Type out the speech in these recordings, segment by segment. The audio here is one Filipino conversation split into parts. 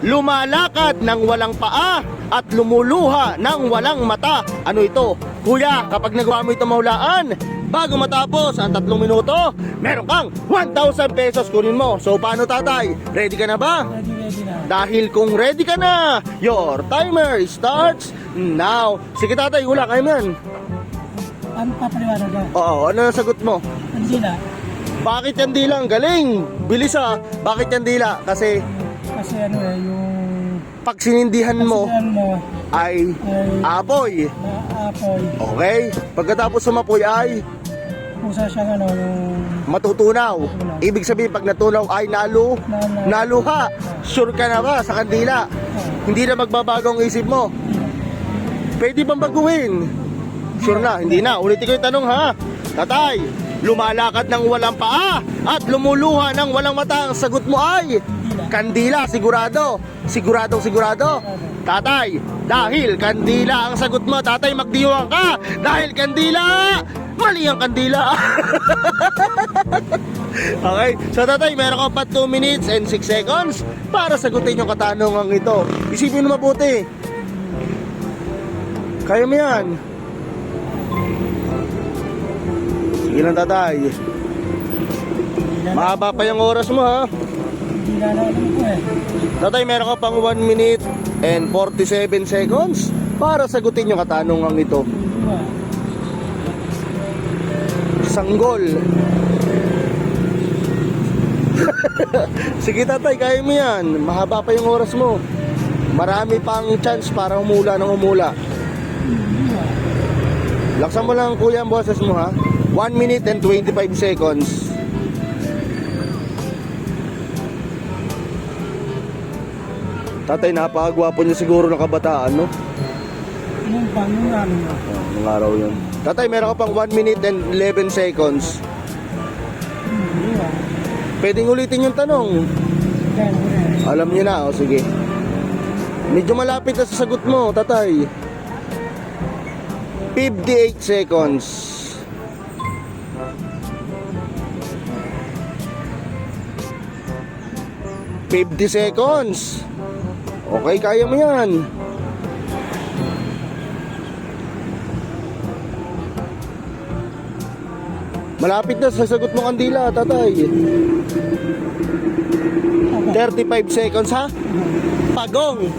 lumalakad ng walang paa at lumuluha ng walang mata. Ano ito? Kuya, kapag nagawa mo ito mahulaan, bago matapos ang tatlong minuto, meron kang 1,000 pesos kunin mo. So paano tatay? Ready ka na ba? Ready, ready na. Dahil kung ready ka na, your timer starts now. Sige tatay, wala kayo yan. Ano papaliwanag ka? Oo, ano ang sagot mo? Hindi na. Bakit yan dila? Ang galing! Bilis ah! Bakit yan dila? Kasi Kasi ano eh, yung... pag sinindihan mo mo ay ay apoy. naapoy. Okay? Pagkatapos sumapoy ay Kusa siyang ano, yung... matutunaw. Ibig sabihin pag natunaw ay nalu, Na, na, naluha. Sure ka na ba sa kandila? Hindi na magbabago ang isip mo. Pwede bang baguhin? Sure na, hindi na. Ulitin ko yung tanong ha. Tatay, lumalakad ng walang paa at lumuluha ng walang mata. Ang sagot mo ay. Kandila, sigurado. Siguradong sigurado. Tatay, dahil kandila ang sagot mo, tatay magdiwang ka. Dahil kandila, mali ang kandila. okay, so tatay, meron ka pa 2 minutes and 6 seconds para sagutin yung katanungan ito. Isipin mo mabuti. Kaya mo yan. Sige lang tatay. Mahaba pa yung oras mo ha. Tatay, meron ka pang 1 minute and 47 seconds para sagutin yung katanungan ito. Sanggol. Sige tatay, kaya mo yan. Mahaba pa yung oras mo. Marami pang chance para umula ng umula. Laksan mo lang kuya ang boses mo ha. 1 minute and 25 seconds. Tatay, napakagwapo niyo siguro ng kabataan, no? Yung pang, yung ano nyo. Oh, ng araw yun. Tatay, meron ka pang 1 minute and 11 seconds. Hindi ba? Pwedeng ulitin yung tanong. Alam niyo na, o sige. Medyo malapit na sa sagot mo, tatay. 58 seconds. Fifty seconds. Okay, kaya mo yan. Malapit na sa sagot mo kandila, tatay. 35 seconds ha? Pagong.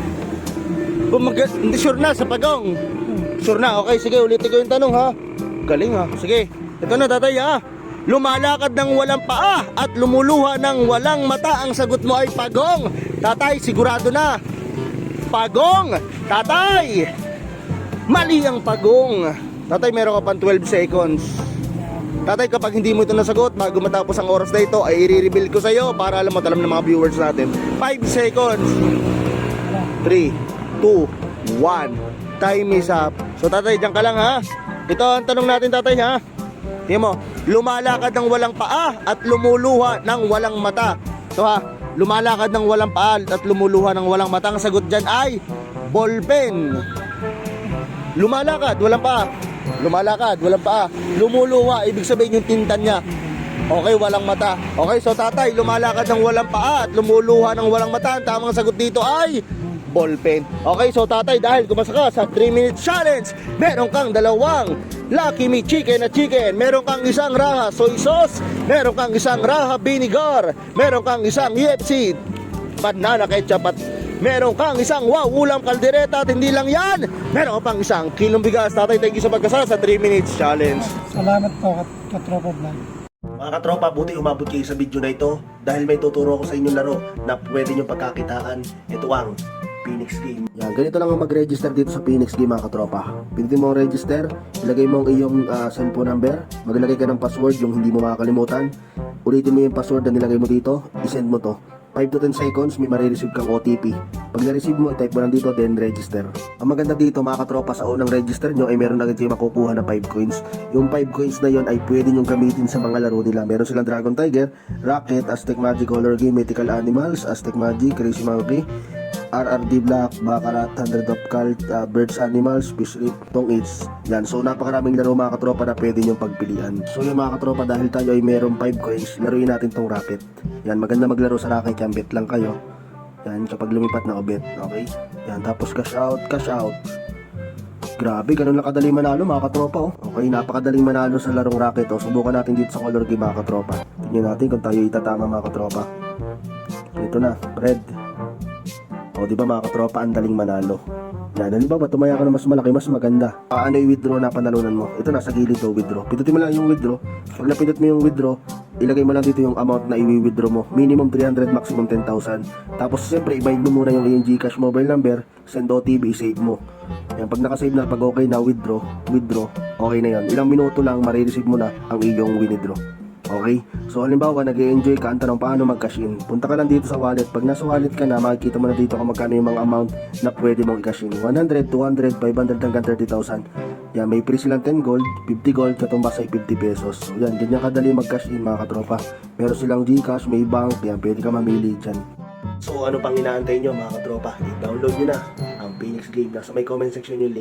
Bumaga, hindi sure na sa pagong. Sure na, okay, sige, ulitin ko yung tanong ha. Galing ha, sige. Ito na tatay ha. Lumalakad ng walang paa at lumuluha ng walang mata. Ang sagot mo ay pagong. Tatay, sigurado na. Pagong. Tatay. Mali ang pagong. Tatay, meron ka pang 12 seconds. Tatay, kapag hindi mo ito nasagot bago matapos ang oras na ito, ay i-reveal ko sa'yo para alam mo, alam ng mga viewers natin. 5 seconds. 3, 2, 1. Time is up. So tatay, dyan ka lang ha. Ito ang tanong natin tatay ha. Tingnan mo, lumalakad ng walang paa at lumuluha ng walang mata. So ha, lumalakad ng walang paa at lumuluha ng walang mata. Ang sagot dyan ay ballpen. Lumalakad, walang paa. Lumalakad, walang paa. Lumuluwa, ibig sabihin yung tinta niya. Okay, walang mata. Okay, so tatay, lumalakad ng walang paa at lumuluha ng walang mata. Ang tamang sagot dito ay ballpen. Okay, so tatay, dahil kumasa ka sa 3 minute challenge, meron kang dalawang Lucky Me Chicken na chicken. Meron kang isang raha soy sauce. Meron kang isang raha vinegar. Meron kang isang EFC banana ketchup at meron kang isang wow ulam kaldereta at hindi lang yan meron pang isang kilong bigas tatay thank you sa pagkasala sa 3 minutes challenge Salamat po, kat katropa vlog. mga katropa buti umabot kayo sa video na ito dahil may tuturo ko sa inyong laro na pwede nyo pagkakitaan ito ang Phoenix Game yan ganito lang ang mag-register dito sa Phoenix Game mga katropa pindutin mo ang register ilagay mo ang iyong ah, cellphone number maglagay ka ng password yung hindi mo makakalimutan ulitin mo yung password na nilagay mo dito isend mo to 5 to 10 seconds, may marireceive kang OTP. Pag na-receive mo, type mo lang dito, then register. Ang maganda dito, mga katropa, sa unang register nyo, ay meron agad kayo makukuha na 5 coins. Yung 5 coins na yon ay pwede nyo gamitin sa mga laro nila. Meron silang Dragon Tiger, Rocket, Aztec Magic Color Game, Mythical Animals, Aztec Magic, Crazy Monkey, RRD Black, Baccarat, Hundred of Cult, uh, Birds Animals, Fish Rip, Tong Eats. Yan. So napakaraming laro mga katropa na pwede nyong pagpilian. So yung mga katropa dahil tayo ay merong 5 coins, laruin natin tong racket. Yan, maganda maglaro sa racket yan, bet lang kayo. Yan, kapag lumipat na bet, okay? Yan, tapos cash out, cash out. Grabe, ganun lang kadali manalo mga katropa oh. Okay, napakadaling manalo sa larong racket oh. Subukan natin dito sa color game mga katropa. Tingnan natin kung tayo itatama mga katropa. Ito na, red. O, di ba mga katropa, ang daling manalo. Yan, halimbawa, tumaya ka na mas malaki, mas maganda. Paano i-withdraw na panalunan mo? Ito nasa gilid to, withdraw. Pindutin mo lang yung withdraw. Pag napindot mo yung withdraw, ilagay mo lang dito yung amount na i-withdraw mo. Minimum 300, maximum 10,000. Tapos, siyempre, i-bind mo muna yung iyong Gcash mobile number, send OTP, save mo. Yan, pag nakasave na, pag okay na, withdraw, withdraw, okay na yan. Ilang minuto lang, marireceive mo na ang iyong withdraw. Okay? So halimbawa, nag enjoy ka, ang tanong paano mag-cash in. Punta ka lang dito sa wallet. Pag nasa wallet ka na, makikita mo na dito kung magkano yung mga amount na pwede mong i-cash in. 100, 200, 500 hanggang 30,000. Yan, may free silang 10 gold, 50 gold, katumbas ay 50 pesos. So yan, ganyan kadali mag-cash in mga katropa. Meron silang Gcash, may bank, yan, pwede ka mamili dyan. So ano pang inaantay nyo mga katropa? I-download nyo na ang Phoenix Game. Nasa may comment section yung link.